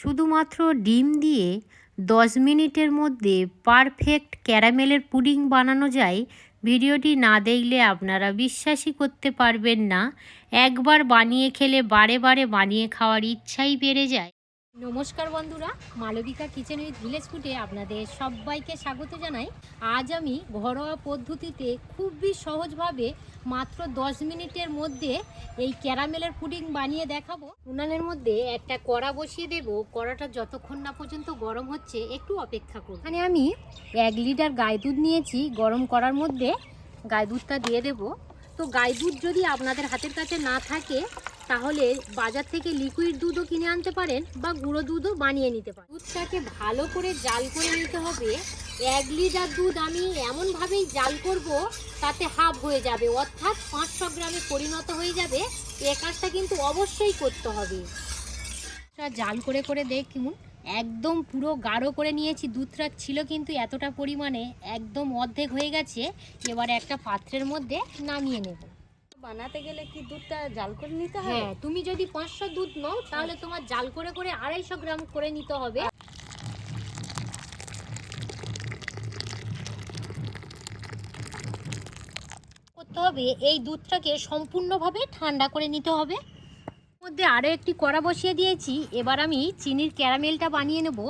শুধুমাত্র ডিম দিয়ে দশ মিনিটের মধ্যে পারফেক্ট ক্যারামেলের পুডিং বানানো যায়, ভিডিওটি না দেখলে আপনারা বিশ্বাসই করতে পারবেন না। একবার বানিয়ে খেলে বারে বারে বানিয়ে খাওয়ার ইচ্ছাই বেড়ে যায়। নমস্কার বন্ধুরা, মালবিকা কিচেন উইথ ভিলেজ ফুডে আপনাদের সবাইকে স্বাগত জানাই। আজ আমি ঘরোয়া পদ্ধতিতে খুবই সহজভাবে মাত্র দশ মিনিটের মধ্যে এই ক্যারামেলের পুডিং বানিয়ে দেখাবো। উনানের মধ্যে একটা কড়া বসিয়ে দেব। কড়াটা যতক্ষণ না পর্যন্ত গরম হচ্ছে, একটু অপেক্ষা করব। মানে আমি এক লিটার গায়ে দুধ নিয়েছি। গরম করার মধ্যে গায়ে দুধটা দিয়ে দেব। তো গায়ে দুধ যদি আপনাদের হাতের কাছে না থাকে তাহলে বাজার থেকে লিকুইড দুধও কিনে আনতে পারেন বা গুঁড়ো দুধও বানিয়ে নিতে পারেন। দুধটাকে ভালো করে জাল করে নিতে হবে। এক লিটার দুধ আমি এমনভাবেই জাল করব তাতে হাফ হয়ে যাবে। অর্থাৎ পাঁচশো গ্রামে পরিণত হয়ে যাবে। এ কাজটা কিন্তু অবশ্যই করতে হবে। জাল করে করে দেখুন, একদম পুরো গাঢ় করে নিয়েছি। দুধটা ছিল কিন্তু এতটা পরিমাণে, একদম অর্ধেক হয়ে গেছে। এবার একটা পাত্রের মধ্যে নামিয়ে নেব। বানাতে গেলে কি দুধটা জাল করে নিতে হবে হ্যাঁ তুমি যদি পাঁচশো দুধ নাও, তাহলে তোমার জাল করে করে আড়াইশো গ্রাম করে নিতে হবে। করতে হবে, এই দুধটাকে সম্পূর্ণভাবে ঠান্ডা করে নিতে হবে। মধ্যে আরও একটি কড়া বসিয়ে দিয়েছি। এবার আমি চিনির ক্যারামেলটা বানিয়ে নেব।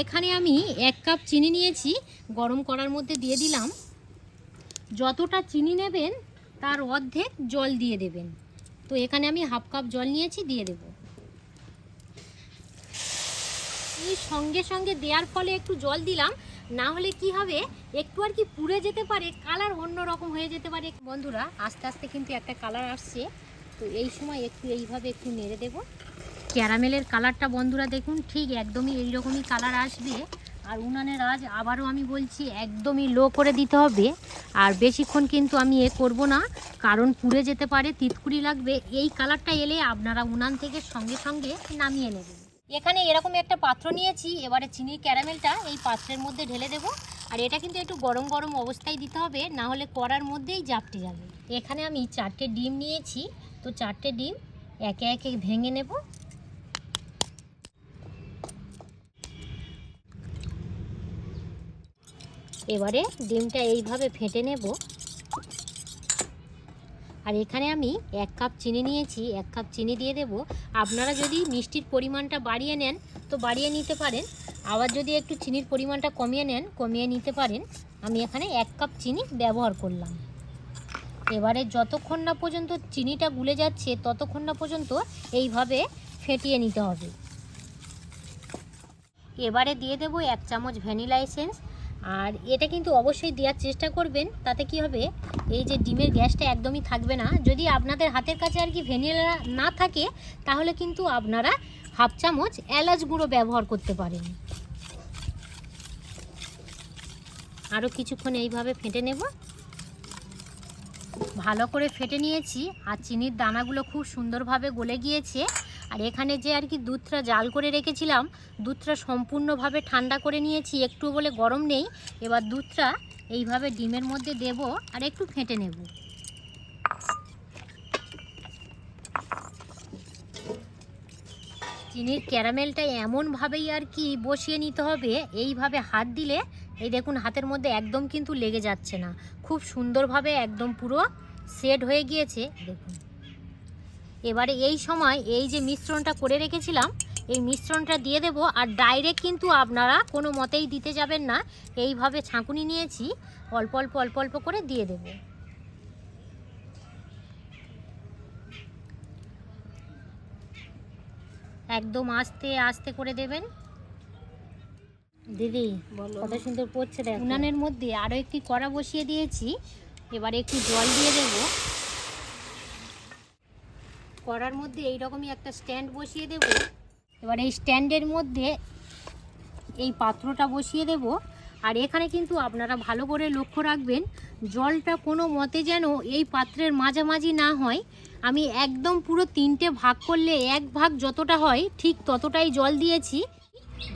এখানে আমি এক কাপ চিনি নিয়েছি, গরম করার মধ্যে দিয়ে দিলাম। যতটা চিনি নেবেন তার অর্ধেক জল দিয়ে দেবেন। তো এখানে আমি হাফ কাপ জল নিয়েছি, দিয়ে দেব। এই সঙ্গে সঙ্গে দেওয়ার ফলে একটু জল দিলাম, না হলে কি হবে, একটু আর কি পুড়ে যেতে পারে, কালার অন্য রকম হয়ে যেতে পারে। বন্ধুরা, আস্তে আস্তে কিন্তু একটা কালার আসছে, তো এই সময় একটু এইভাবে একটু নেড়ে দেব। ক্যারামেলের কালারটা বন্ধুরা দেখুন, ঠিক একদমই এইরকমই কালার আসবে। আর উনানের আজ আবারও আমি বলছি, একদমই লো করে দিতে হবে। আর বেশিক্ষণ কিন্তু আমি এ করব না, কারণ পুড়ে যেতে পারে, তিতকুড়ি লাগবে। এই কালারটা এলে আপনারা উনান থেকে সঙ্গে সঙ্গে নামিয়ে নেবেন। এখানে এরকম একটা পাত্র নিয়েছি, এবারে চিনির ক্যারামেলটা এই পাত্রের মধ্যে ঢেলে দেব। আর এটা কিন্তু একটু গরম গরম অবস্থায় দিতে হবে, না হলে কড়ার মধ্যেই জাপটে যাবে। এখানে আমি চারটে ডিম নিয়েছি, তো চারটে ডিম একে একে ভেঙে নেব। এবারে ডিমটা এইভাবে ফেটে নেব। আর এখানে আমি এক কাপ চিনি নিয়েছি, এক কাপ চিনি দিয়ে দেব। আপনারা যদি মিষ্টির পরিমাণটা বাড়িয়ে নেন, তো বাড়িয়ে নিতে পারেন। আবার যদি একটু চিনির পরিমাণটা কমিয়ে নেন, কমিয়ে নিতে পারেন। আমি এখানে এক কাপ চিনি ব্যবহার করলাম। এবারে যতক্ষণ না পর্যন্ত চিনিটা গুলে যাচ্ছে, ততক্ষণ না পর্যন্ত এইভাবে ফেটিয়ে নিতে হবে। এবারে দিয়ে দেবো এক চামচ ভ্যানিলা এসেন্স। আর এটা কিন্তু অবশ্যই দেওয়ার চেষ্টা করবেন, তাতে কি হবে? এই যে ডিমের গ্যাসটা একদমই থাকবে না। যদি আপনাদের হাতের কাছে আর কি ভ্যানিলা না থাকে, তাহলে কিন্তু আপনারা হাফ চামচ এলাচ গুঁড়ো ব্যবহার করতে পারেন। আরও কিছুক্ষণ এইভাবে ফেটে নেব। ভালো করে ফেটে নিয়েছি, আর চিনির দানাগুলো খুব সুন্দরভাবে গলে গিয়েছে। আর এখানে যে আর কি দুধটা জাল করে রেখেছিলাম, দুধটা সম্পূর্ণভাবে ঠান্ডা করে নিয়েছি, একটু বলে গরম নেই, এবার দুধটা এইভাবে ডিমের মধ্যে দেব আর একটু ফেটে নেব। চিনির ক্যারামেলটা এমনভাবেই আর কি বসিয়ে নিতে হবে, এইভাবে হাত দিলে এই দেখুন হাতের মধ্যে একদম কিন্তু লেগে যাচ্ছে না। খুব সুন্দরভাবে একদম পুরো সেট হয়ে গিয়েছে, দেখুন। এবারে এই সময় এই যে মিশ্রণটা করে রেখেছিলাম এই মিশ্রণটা দিয়ে দেব আর ডাইরেক্ট কিন্তু আপনারা কোনো মতেই দিতে যাবেন না। এইভাবে ছাঁকুনি নিয়েছি অল্প অল্প অল্প অল্প করে দিয়ে দেব। একদম আস্তে আস্তে করে দেবেন। দিদি কত সুন্দর পড়ছে দেখ। উনানের মধ্যে আরও একটি কড়া বসিয়ে দিয়েছি। এবারে একটু জল দিয়ে দেব। কড়ার মধ্যে এই রকমই একটা স্ট্যান্ড বসিয়ে দেব। এবার এই স্ট্যান্ডের মধ্যে এই পাত্রটা বসিয়ে দেব। আর এখানে কিন্তু আপনারা ভালো করে লক্ষ্য রাখবেন, জলটা কোনো মতে যেন এই পাত্রের মাঝামাঝি না হয়। আমি একদম পুরো তিনটে ভাগ করলে এক ভাগ যতটা হয় ঠিক ততটাই জল দিয়েছি।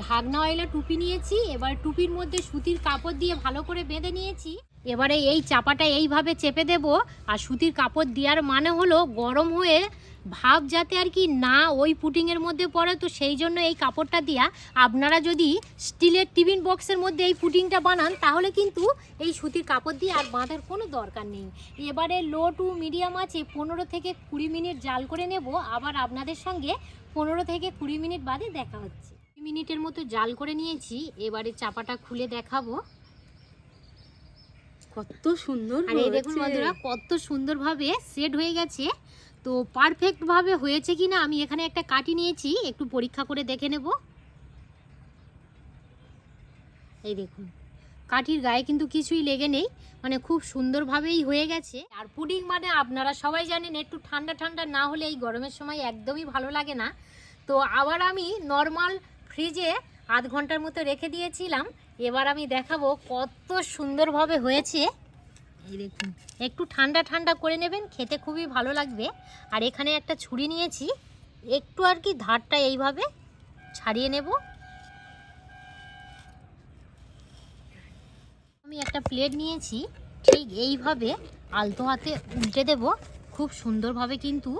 ঢাকনা ওয়ালা টুপি নিয়েছি, এবার টুপির মধ্যে সুতির কাপড় দিয়ে ভালো করে বেঁধে নিয়েছি। এবারে এই চাপাটা এইভাবে চেপে দেব, আর সুতির কাপড় দেওয়ার মানে হলো গরম হয়ে ভাব যাতে আর কি না ওই পুটিংয়ের মধ্যে পড়ে তো সেই জন্য এই কাপড়টা দিয়া আপনারা যদি স্টিলের টিফিন বক্সের মধ্যে এই পুটিংটা বানান তাহলে কিন্তু এই সুতির কাপড় দিয়ে আর বাঁধার কোনো দরকার নেই। এবারে লো টু মিডিয়াম আছে পনেরো থেকে কুড়ি মিনিট জাল করে নেব। আবার আপনাদের সঙ্গে পনেরো থেকে কুড়ি মিনিট বাদে দেখা হচ্ছে। কুড়ি মিনিটের মতো জাল করে নিয়েছি এবারে চাপাটা খুলে দেখাবো। কত সুন্দর আর এই দেখুন। বন্ধুরা কত সুন্দরভাবে সেট হয়ে গেছে। তো পারফেক্টভাবে হয়েছে কি না আমি এখানে একটা কাটি নিয়েছি, একটু পরীক্ষা করে দেখে নেব। এই দেখুন, কাঠির গায়ে কিন্তু কিছুই লেগে নেই মানে খুব সুন্দরভাবেই হয়ে গেছে। আর পুডিং মানে আপনারা সবাই জানেন, একটু ঠান্ডা ঠান্ডা না হলে এই গরমের সময় একদমই ভালো লাগে না। তো আবার আমি নর্মাল ফ্রিজে আধ ঘণ্টার মতো রেখে দিয়েছিলাম। এবার আমি দেখাবো কত সুন্দরভাবে হয়েছে। এই দেখুন, একটু ঠান্ডা ঠান্ডা করে নেবেন, খেতে খুবই ভালো লাগবে। আর এখানে একটা ছুরি নিয়েছি, একটু আর কি ধারটা এইভাবে ছাড়িয়ে নেব। আমি একটা প্লেট নিয়েছি, ঠিক এইভাবে আলতো হাতে উল্টে দেব, খুব সুন্দরভাবে কিন্তু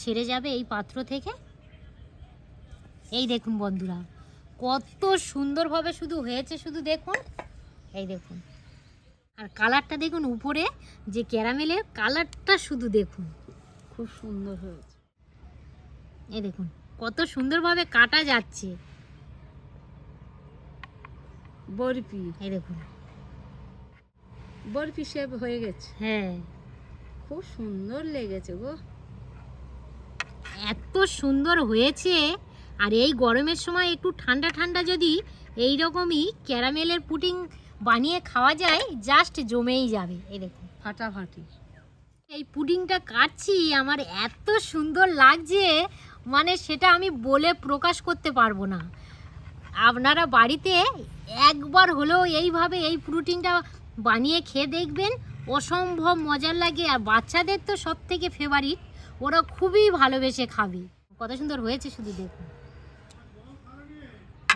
ছেড়ে যাবে এই পাত্র থেকে। এই দেখুন বন্ধুরা, কত সুন্দরভাবে শুধু হয়েছে শুধু দেখুন, এই দেখুন। আর কালারটা দেখুন উপরে যে ক্যারামেলের কালারটা শুধু দেখুন। খুব সুন্দর হয়েছে। এই দেখুন কত সুন্দরভাবে কাটা যাচ্ছে। বরফি। এই দেখুন। বরফি শেপ হয়ে গেছে। হ্যাঁ। খুব সুন্দর লেগেছে গো। এত সুন্দর হয়েছে আর এই গরমের সময় একটু ঠান্ডা ঠান্ডা যদি এই রকমই ক্যারামেলের পুডিং বানিয়ে খাওয়া যায় জাস্ট জমেই যাবে এই দেখুন। ফাটাফাটি। এই পুডিংটা কাটছি আমার এত সুন্দর লাগছে মানে সেটা আমি বলে প্রকাশ করতে পারব না। আপনারা বাড়িতে একবার হলেও এইভাবে এই পুডিংটা বানিয়ে খেয়ে দেখবেন অসম্ভব মজার লাগে আর বাচ্চাদের তো সব থেকে ফেভারিট ওরা খুবই ভালোবেসে খাবে। কত সুন্দর হয়েছে শুধু দেখুন।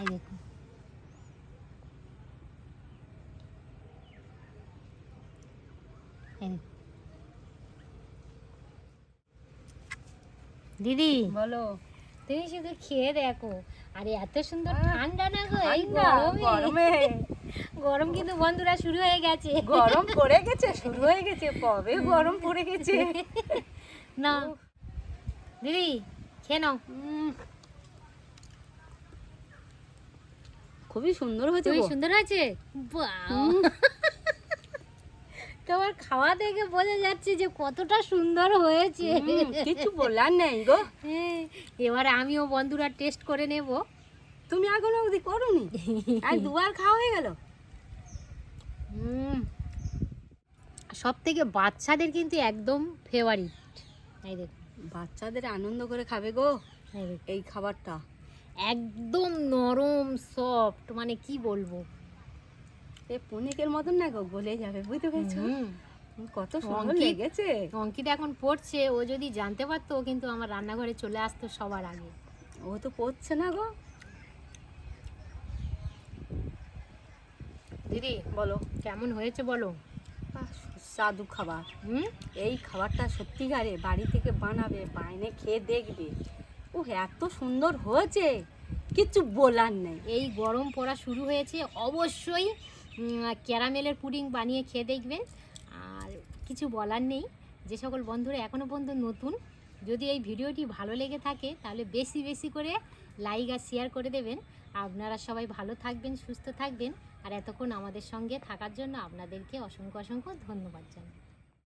এই দেখুন এই দেখুন। দিদি। বলো। তুমি শুধু খেয়ে দেখো। আরে এত সুন্দর ঠান্ডা না গো? এই গরমে। গরমে। গরম কিন্তু বন্ধুরা শুরু হয়ে গেছে। গরম পড়ে গেছে শুরু হয়ে গেছে। কবে গরম পড়ে গেছে? না। দিদি খেয়ে নাও। খুবই সুন্দর হয়েছে গো। সুন্দর হয়েছে? বাহ! তোমার খাওয়া দেখে বোঝা যাচ্ছে যে কতটা সুন্দর হয়েছে। কিছু বলার নেই গো। হ্যাঁ, এবারে আমিও বন্ধুরা টেস্ট করে নেব। তুমি এখন অবধি করোনি? আর দুবার খাওয়া হয়ে গেল? সব থেকে বাচ্চাদের কিন্তু একদম ফেভারিট এই দেখুন বাচ্চাদের আনন্দ করে খাবে গো এই খাবারটা। একদম নরম সফট মানে কি বলব? এ পনিকের মতন না গো গলে যাবে বুঝতে পেরেছ। কত সুন্দর লেগেছে। অঙ্কিতা এখন পড়ছে ও যদি জানতে পারতো ও কিন্তু আমার রান্নাঘরে চলে আসতো সবার আগে। ও তো পড়ছে না গো। দিদি বলো। কেমন হয়েছে বলো? সুস্বাদু খাবার। হুম? এই খাবারটা সত্যিকারে বাড়ি থেকে বানাবে বাইনে খেয়ে দেখবে। ও এত সুন্দর হয়েছে কিছু বলার নেই। এই গরম পড়া শুরু হয়েছে অবশ্যই। ক্যারামেলের পুডিং বানিয়ে খেয়ে দেখবেন। আর কিছু বলার নেই। যে সকল বন্ধুরা এখনও পর্যন্ত নতুন, যদি এই ভিডিওটি ভালো লেগে থাকে, তাহলে বেশি বেশি করে লাইক আর শেয়ার করে দেবেন। আপনারা সবাই ভালো থাকবেন, সুস্থ থাকবেন। আর এতক্ষণ আমাদের সঙ্গে থাকার জন্য আপনাদেরকে অসংখ্য অসংখ্য ধন্যবাদ জানাই।